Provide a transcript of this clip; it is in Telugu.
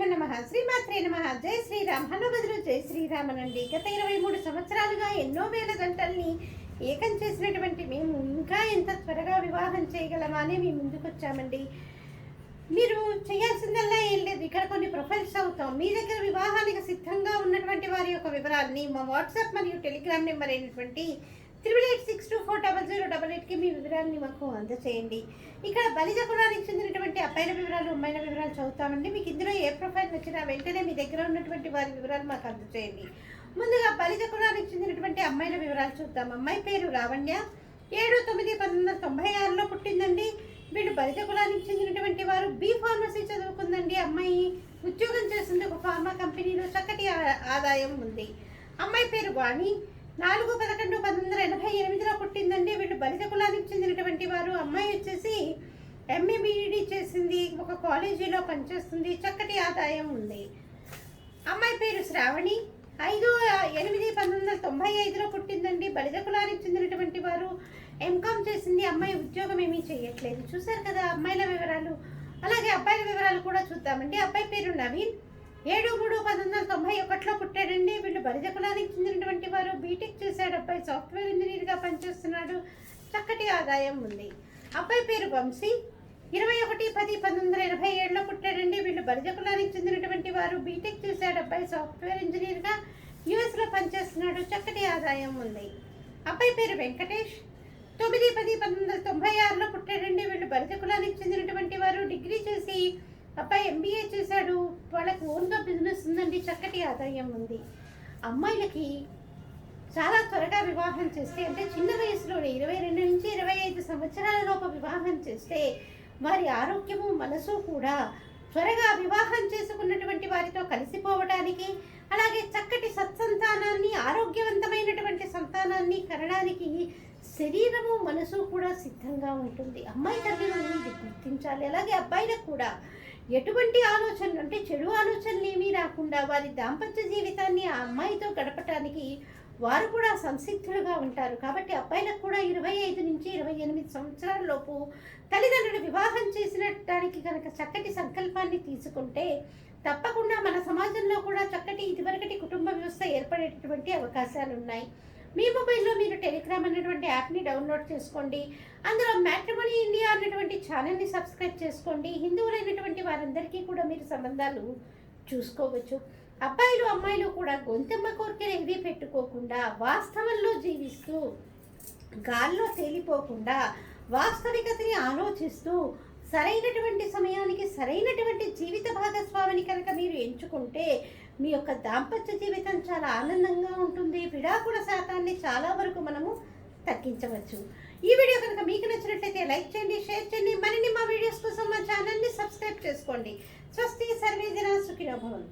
శ్రీగురుభ్యో నమ. శ్రీమాత్రే నమ. జై శ్రీరామ్. హనుమదులు జై శ్రీరామనండి. గత ఇరవై మూడు సంవత్సరాలుగా ఎన్నో వేల గంటల్ని ఏకం చేసినటువంటి మేము ఇంకా ఎంత త్వరగా వివాహం చేయగలమా అని మేము ముందుకొచ్చామండి మీరు చేయాల్సిందల్లా ఏం లేదు. ఇక్కడ కొన్ని ప్రొఫైల్స్ అవుతాం మీ దగ్గర వివాహానికి సిద్ధంగా ఉన్నటువంటి వారి యొక్క వివరాలని మా వాట్సాప్ మరియు టెలిగ్రామ్ నెంబర్ అయినటువంటి triple eight six two four double zero double ఎయిట్కి మీ వివరాలని మాకు అందచేయండి. ఇక్కడ బలిజ కులానికి చెందినటువంటి అబ్బాయిల వివరాలు అమ్మాయిల వివరాలు చదువుతామండి. మీకు ఇందులో ఏ ప్రొఫైల్ వచ్చినా వెంటనే మీ దగ్గర ఉన్నటువంటి వారి వివరాలు మాకు అందచేయండి. ముందుగా బలిజ కులానికి చెందినటువంటి అమ్మాయిల వివరాలు చూద్దాం. అమ్మాయి పేరు లావణ్య ఏడు తొమ్మిది పంతొమ్మిది వందల తొంభై ఆరులో పుట్టిందండి. వీళ్ళు బలిజ కులానికి చెందినటువంటి వారు. బీ ఫార్మసీ చదువుకుందండి అమ్మాయి. ఉద్యోగం చేస్తుంది ఒక ఫార్మా కంపెనీలో చక్కటి ఆదాయం ఉంది. అమ్మాయి పేరు వాణి. నాలుగు పదకొండు పంతొమ్మిది వందల ఎనభై ఎనిమిదిలో పుట్టిందండి. వీళ్ళు బలిత కులానికి చెందినటువంటి వారు. అమ్మాయి వచ్చేసి ఎంఏబిఈడి చేసింది. ఒక కాలేజీలో పనిచేస్తుంది. చక్కటి ఆదాయం ఉంది. అమ్మాయి పేరు శ్రావణి. ఐదు ఎనిమిది పంతొమ్మిది వందల తొంభై ఐదులో పుట్టిందండి. బలిత కులానికి చెందినటువంటి వారు. ఎంకామ్ చేసింది. అమ్మాయి ఉద్యోగం ఏమీ చేయట్లేదు. చూశారు కదా అమ్మాయిల వివరాలు. అలాగే అబ్బాయిల వివరాలు కూడా చూద్దామండి. అబ్బాయి పేరు నవీన్. ఏడు మూడు పంతొమ్మిది వందల తొంభై ఒకటిలో పుట్టాడండి. వీళ్ళు బలిత కులానికి చెందిన వారు బీటెక్ చేశాడు అబ్బాయి సాఫ్ట్వేర్ ఇంజనీర్గా పనిచేస్తున్నాడు. చక్కటి ఆదాయం ఉంది. అబ్బాయి పేరు వంశీ. ఇరవై ఒకటి పది పంతొమ్మిది వందల ఎనభై ఏడులో పుట్టాడండి. వీళ్ళు బలిజ కులానికి చెందినటువంటి వారు బీటెక్ చేశాడు అబ్బాయి సాఫ్ట్వేర్ ఇంజనీర్గా యుఎస్లో పనిచేస్తున్నాడు. చక్కటి ఆదాయం ఉంది. అబ్బాయి పేరు వెంకటేష్. తొమ్మిది పది పంతొమ్మిది వందల తొంభై ఆరులో పుట్టాడండి. వీళ్ళు బలిజ కులానికి చెందినటువంటి వారు డిగ్రీ చేసి అబ్బాయి ఎంబీఏ చేశాడు. వాళ్ళకి ఓన్గా బిజినెస్ ఉందండి. చక్కటి ఆదాయం ఉంది. అమ్మాయిలకి చాలా త్వరగా వివాహం చేస్తే అంటే చిన్న వయసులోనే ఇరవై రెండు నుంచి ఇరవై ఐదు సంవత్సరాల లోపు వివాహం చేస్తే వారి ఆరోగ్యము మనసు కూడా త్వరగా వివాహం చేసుకున్నటువంటి వారితో కలిసిపోవడానికి అలాగే చక్కటి సత్సంతానాన్ని ఆరోగ్యవంతమైనటువంటి సంతానాన్ని కనడానికి శరీరము మనసు కూడా సిద్ధంగా ఉంటుంది. అమ్మాయి తల్లిదండ్రులు ఇది గుర్తించాలి. అలాగే అబ్బాయిలకు కూడా ఎటువంటి ఆలోచనలు అంటే చెడు ఆలోచనలు ఏమీ రాకుండా వారి దాంపత్య జీవితాన్ని ఆ అమ్మాయితో గడపటానికి వారు కూడా సంసిద్ధులుగా ఉంటారు. కాబట్టి అబ్బాయిలకు కూడా ఇరవై ఐదు నుంచి ఇరవై ఎనిమిది సంవత్సరాల లోపు తల్లిదండ్రులు వివాహం చేసినటానికి కనుక చక్కటి సంకల్పాన్ని తీసుకుంటే తప్పకుండా మన సమాజంలో కూడా చక్కటి ఇదివరకటి కుటుంబ వ్యవస్థ ఏర్పడేటటువంటి అవకాశాలు ఉన్నాయి. మీ మొబైల్లో మీరు టెలిగ్రామ్ అనేటువంటి యాప్ని డౌన్లోడ్ చేసుకోండి. అందులో మ్యాట్రిమోనీ ఇండియా అన్నటువంటి ఛానల్ని సబ్స్క్రైబ్ చేసుకోండి. హిందువులైనటువంటి వారందరికీ కూడా మీరు సంబంధాలు చూసుకోవచ్చు. అబ్బాయిలు అమ్మాయిలు కూడా గొంతెమ్మ కోరికలు ఏవి పెట్టుకోకుండా వాస్తవంలో జీవిస్తూ గాల్లో తేలిపోకుండా వాస్తవికతని ఆలోచిస్తూ సరైనటువంటి సమయానికి సరైనటువంటి జీవిత భాగస్వామిని కనుక మీరు ఎంచుకుంటే మీ యొక్క దాంపత్య జీవితం చాలా ఆనందంగా ఉంటుంది. విడాకుల శాతాన్ని చాలా వరకు మనము తగ్గించవచ్చు. ఈ వీడియో కనుక మీకు నచ్చినట్లయితే లైక్ చేయండి షేర్ చేయండి. మరిన్ని మా వీడియోస్ కోసం మా ఛానల్ని సబ్స్క్రైబ్ చేసుకోండి. స్వస్తి సర్వే జన సుఖినో